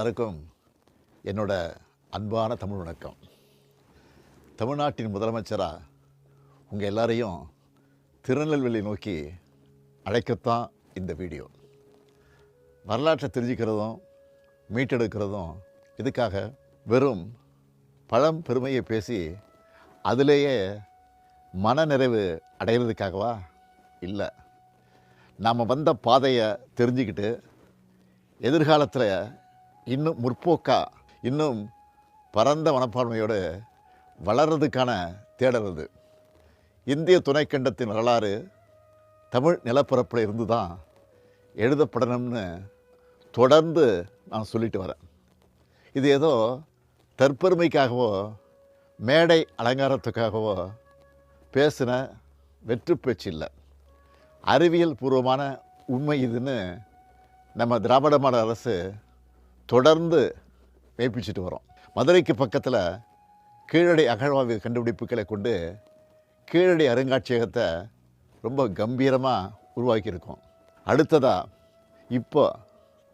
எல்லாருக்கும் என்னோட அன்பான தமிழ் வணக்கம். தமிழ்நாட்டின் முதலமைச்சராக உங்கள் எல்லாரையும் திருநெல்வேலி நோக்கி அழைக்கத்தான் இந்த வீடியோ. வரலாற்றை தெரிஞ்சுக்கிறதும் மீட்டெடுக்கிறதும் இதுக்காக வெறும் பழம் பெருமையை பேசி அதிலேயே மனநிறைவு அடைகிறதுக்காகவா இல்லை. நாம் வந்த பாதையை தெரிஞ்சுக்கிட்டு எதிர்காலத்தில் இன்னும் முற்போக்கா இன்னும் பரந்த மனப்பான்மையோடு வளர்றதுக்கான தேடறது இந்திய துணைக்கண்டத்தின் வரலாறு தமிழ் நிலப்பரப்பில் இருந்து தான் எழுதப்படணும்னு தொடர்ந்து நான் சொல்லிட்டு வரேன். இது ஏதோ தற்பெருமைக்காகவோ மேடை அலங்காரத்துக்காகவோ பேசின வெற்று பேச்சு இல்லை. அறிவியல் பூர்வமான உண்மை இதுன்னு நம்ம திராவிட மாடல் அரசு தொடர்ந்து மெய்ப்பிச்சுட்டு வரோம். மதுரைக்கு பக்கத்தில் கீழடி அகழ்வாய்வு கண்டுபிடிப்புகளை கொண்டு கீழடி அருங்காட்சியகத்தை ரொம்ப கம்பீரமாக உருவாக்கியிருக்கோம். அடுத்ததாக இப்போ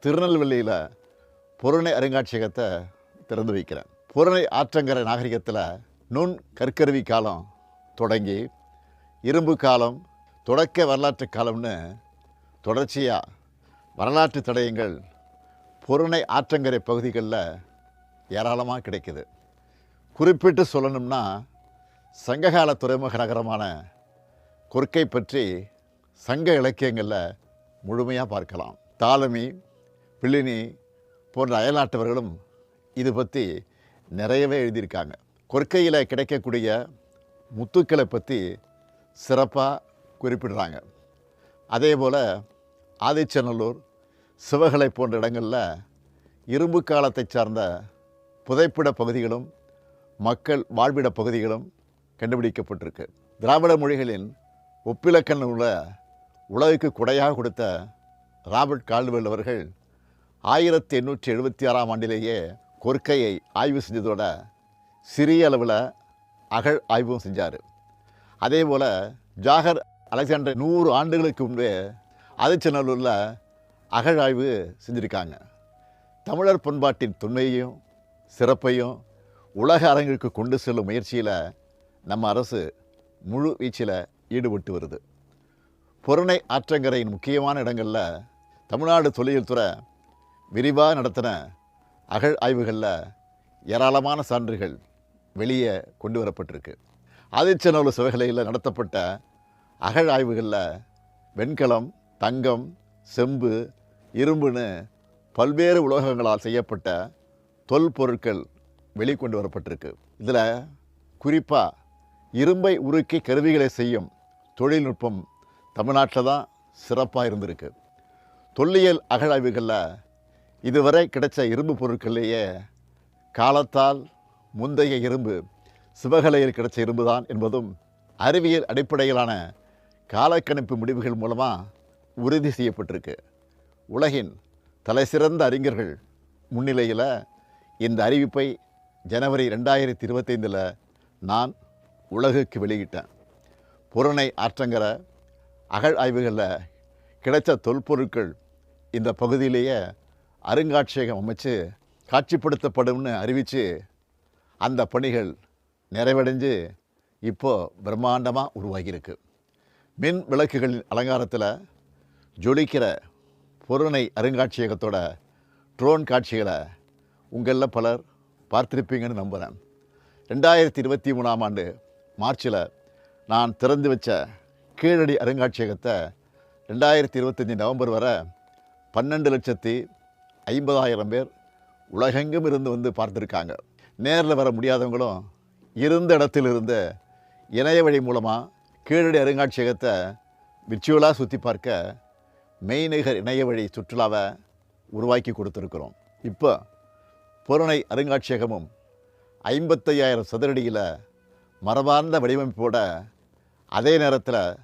திருநெல்வேலியில் புறணை அருங்காட்சியகத்தை திறந்து வைக்கிறேன். புறணை ஆற்றங்கரை நாகரிகத்தில் நுண் கற்கருவி காலம் தொடங்கி இரும்பு காலம் தொடக்க வரலாற்று காலம்னு தொடர்ச்சியாக வரலாற்று தடயங்கள் பொருணை ஆற்றங்கரை பகுதிகளில் ஏராளமாக கிடைக்குது. குறிப்பிட்டு சொல்லணும்னா சங்ககால துறைமுக நகரமான கொர்க்கை பற்றி சங்க இலக்கியங்களில் முழுமையாக பார்க்கலாம். தாலமி பிளினி போன்ற அயல்நாட்டவர்களும் இது பற்றி நிறையவே எழுதியிருக்காங்க. கொர்க்கையில் கிடைக்கக்கூடிய முத்துக்களை பற்றி சிறப்பாக குறிப்பிடுறாங்க. அதே போல் ஆதிச்சநல்லூர் சிவகலை போன்ற இடங்களில் இரும்பு காலத்தை சார்ந்த புதைப்பிட பகுதிகளும் மக்கள் வாழ்விட பகுதிகளும் கண்டுபிடிக்கப்பட்டிருக்கு. திராவிட மொழிகளின் ஒப்பிலக்கண் உள்ள உலகுக்கு கொடையாக கொடுத்த ராபர்ட் கால்வெல் அவர்கள் ஆயிரத்தி எண்ணூற்றி எழுபத்தி ஆறாம் ஆண்டிலேயே கொற்கையை ஆய்வு செஞ்சதோட சிறிய அளவில் அகழ் ஆய்வும் செஞ்சார். அதே போல் ஜாகர் அலெக்சாண்டர் நூறு ஆண்டுகளுக்கு முன்பே ஆதிச்சநல்லூரில் அகழாய்வு செஞ்சுருக்காங்க. தமிழர் பண்பாட்டின் தொன்மையையும் சிறப்பையும் உலக அரங்கிற்கு கொண்டு செல்லும் முயற்சியில் நம்ம அரசு முழு வீச்சில் ஈடுபட்டு வருது. பொருணை ஆற்றங்கரையின் முக்கியமான இடங்களில் தமிழ்நாடு தொழில் துறை விரிவாக நடத்தின அகழ் ஆய்வுகளில் ஏராளமான சான்றுகள் வெளியே கொண்டு வரப்பட்டிருக்கு. ஆதிச்சநல்லூர் சிவகலையில் நடத்தப்பட்ட அகழ் ஆய்வுகளில் வெண்கலம் தங்கம் செம்பு இரும்புன்னு பல்வேறு உலோகங்களால் செய்யப்பட்ட தொல்பொருட்கள் வெளிக்கொண்டு வரப்பட்டிருக்கு. இதில் குறிப்பாக இரும்பை உருக்கி கருவிகளை செய்யும் தொழில்நுட்பம் தமிழ்நாட்டில் தான் சிறப்பாக இருந்திருக்கு. தொல்லியல் அகழாய்வுகளில் இதுவரை கிடைச்ச இரும்பு பொருட்கள்லேயே காலத்தால் முந்தைய இரும்பு சிவகலையில் கிடைச்ச இரும்பு தான் என்பதும் அறிவியல் அடிப்படையிலான காலக்கணிப்பு முடிவுகள் மூலமாக உறுதி செய்யப்பட்டிருக்கு. உலகின் தலைசிறந்த அறிஞர்கள் முன்னிலையில் இந்த அறிவிப்பை ஜனவரி ரெண்டாயிரத்தி இருபத்தைந்தில் நான் உலகுக்கு வெளியிட்டேன். புறணை ஆற்றங்கிற அகழ் ஆய்வுகளில் கிடைச்ச தொல்பொருட்கள் இந்த பகுதியிலேயே அருங்காட்சியகம் அமைச்சு காட்சிப்படுத்தப்படும்னு அறிவித்து அந்த பணிகள் நிறைவடைஞ்சு இப்போது பிரம்மாண்டமாக உருவாகியிருக்கு. மின் விளக்குகளின் அலங்காரத்தில் ஜொலிக்கிற பொருணை அருங்காட்சியகத்தோட ட்ரோன் காட்சிகளை உங்களில் பலர் பார்த்துருப்பீங்கன்னு நம்புகிறேன். ரெண்டாயிரத்தி இருபத்தி மூணாம் ஆண்டு மார்ச்சில் நான் திறந்து வச்ச கீழடி அருங்காட்சியகத்தை ரெண்டாயிரத்தி இருபத்தஞ்சி நவம்பர் வரை பன்னெண்டு லட்சத்தி ஐம்பதாயிரம் பேர் உலகெங்கும் இருந்து வந்து பார்த்துருக்காங்க. நேரில் வர முடியாதவங்களும் இருந்த இடத்திலிருந்து இணைய வழி மூலமாக கீழடி அருங்காட்சியகத்தை விர்ச்சுவலாக சுற்றி பார்க்க மெய்நிகர் இணைய வழி சுற்றுலாவை உருவாக்கி கொடுத்துருக்குறோம். இப்போ புறணை அருங்காட்சியகமும் ஐம்பத்தையாயிரம் சதுரடியில் மரபார்ந்த வடிவமைப்போட அதே நேரத்தில்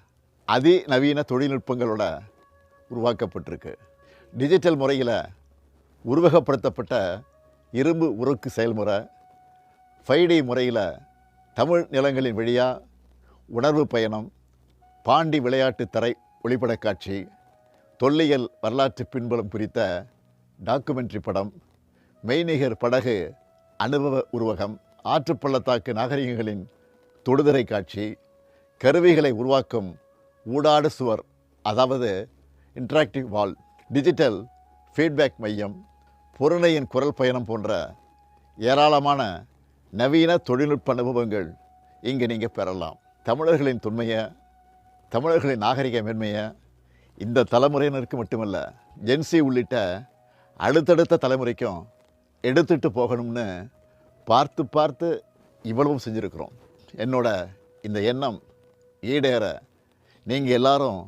அதிநவீன தொழில்நுட்பங்களோட உருவாக்கப்பட்டிருக்கு. டிஜிட்டல் முறையில் உருவகப்படுத்தப்பட்ட இரும்பு உருக்கு செயல்முறை ஃபைடி முறையில் தமிழ் நிலங்களின் வழியாக உணர்வு பயணம் பாண்டி விளையாட்டு தரை ஒளிப்படக் காட்சி தொல்லியல் வரலாற்று பின்புலம் குறித்த டாக்குமெண்ட்ரி படம் மெய்நிகர் படகு அனுபவ உருவகம் ஆற்றுப்பள்ளத்தாக்கு நாகரிகங்களின் தொடுதிரை காட்சி கருவிகளை உருவாக்கும் ஊடாடு சுவர் அதாவது இன்ட்ராக்டிவ் வால் டிஜிட்டல் ஃபீட்பேக் மையம் பொருணையின் குரல் பயணம் போன்ற ஏராளமான நவீன தொழில்நுட்ப அனுபவங்கள் இங்கே நீங்கள் பெறலாம். தமிழர்களின் தொன்மையை தமிழர்களின் நாகரிக மேன்மையை இந்த தலைமுறையினருக்கு மட்டுமல்ல ஜென்சி உள்ளிட்ட அடுத்தடுத்த தலைமுறைக்கும் எடுத்துட்டு போகணும்னு பார்த்து பார்த்து இவ்வளவும் செஞ்சுருக்கிறோம். என்னோட இந்த எண்ணம் ஈடேற நீங்கள் எல்லாரும்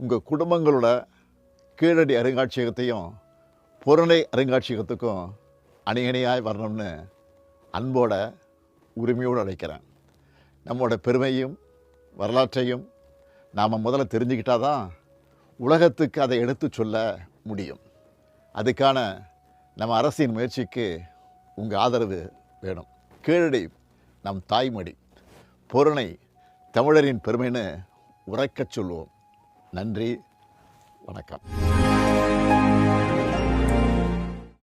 உங்கள் குடும்பங்களோட கீழடி அருங்காட்சியகத்தையும் புறநை அருங்காட்சியகத்துக்கும் அணியணியாய் வரணும்னு அன்போட உரிமையோடு அழைக்கிறேன். நம்மளோட பெருமையும் வரலாற்றையும் நாம் முதல்ல தெரிஞ்சுக்கிட்டாதான் உலகத்துக்கு அதை எடுத்து சொல்ல முடியும். அதுக்கான நம்ம அரசின் முயற்சிக்கு உங்கள் ஆதரவு வேணும். கீழடி நம் தாய்மொழி பொருணை தமிழரின் பெருமைன்னு உரைக்கச் சொல்லுவோம். நன்றி வணக்கம்.